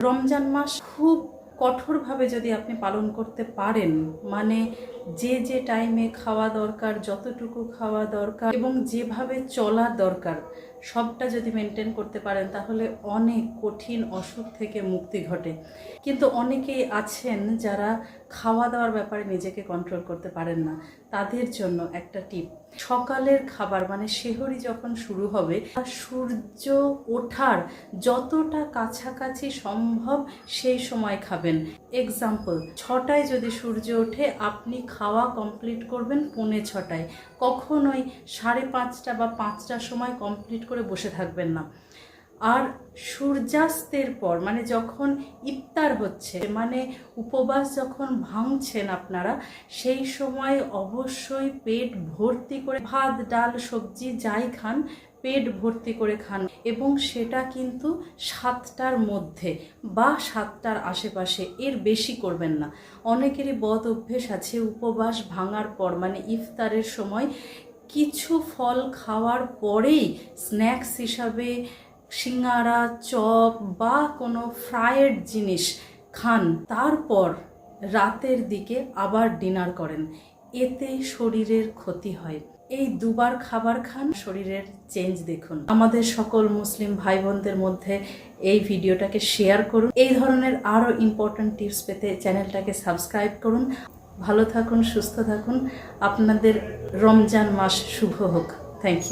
রমজান মাস খুব কঠোরভাবে যদি আপনি পালন করতে পারেন মানে যে যে টাইমে খাওয়া দরকার, যতটুকু খাওয়া দরকার এবং যেভাবে চলা দরকার, সবটা যদি মেনটেন করতে পারেন তাহলে অনেক কঠিন অসুখ থেকে মুক্তি ঘটে। কিন্তু অনেকেই আছেন যারা খাওয়া দাওয়ার ব্যাপারে নিজেকে কন্ট্রোল করতে পারেন না। তাদের জন্য একটা টিপ সকালের খাবার মানে সেহরি যখন শুরু হবে, সূর্য ওঠার যতটা কাছাকাছি সম্ভব সেই সময় খাবেন। এক্সাম্পল ছটায় যদি সূর্য ওঠে, আপনি খাওয়া কমপ্লিট করবেন পৌনে ছটায়। কখনোই সাড়ে পাঁচটা বা পাঁচটার সময় কমপ্লিট করে বসে থাকবেন না। আর সূর্যাস্তের পর মানে যখন ইফতার হচ্ছে মানে উপবাস যখন ভাঙছেন আপনারা, সেই সময় অবশ্যই পেট ভর্তি করে ভাত, ডাল, সবজি যাই খান, পেট ভর্তি করে খান এবং সেটা কিন্তু সাতটার মধ্যে বা সাতটার আশেপাশে, এর বেশি করবেন না। অনেকেরই বদ অভ্যেস আছে উপবাস ভাঙার পর মানে ইফতারের সময় কিছু ফল খাওয়ার পরেই স্ন্যাক্স হিসাবে সিঙ্গারা, চপ বা কোনো ফ্রায়েড জিনিস খান, তারপর রাতের দিকে আবার ডিনার করেন। এতে শরীরের ক্ষতি হয়। এই দুবার খাবার খান, শরীরের চেঞ্জ দেখুন। আমাদের সকল মুসলিম ভাই বোনদের মধ্যে এই ভিডিওটাকে শেয়ার করুন। এই ধরনের আরও ইম্পর্ট্যান্ট টিপস পেতে চ্যানেলটাকে সাবস্ক্রাইব করুন। ভালো থাকুন, সুস্থ থাকুন। আপনাদের রমজান মাস শুভ হোক। Thank you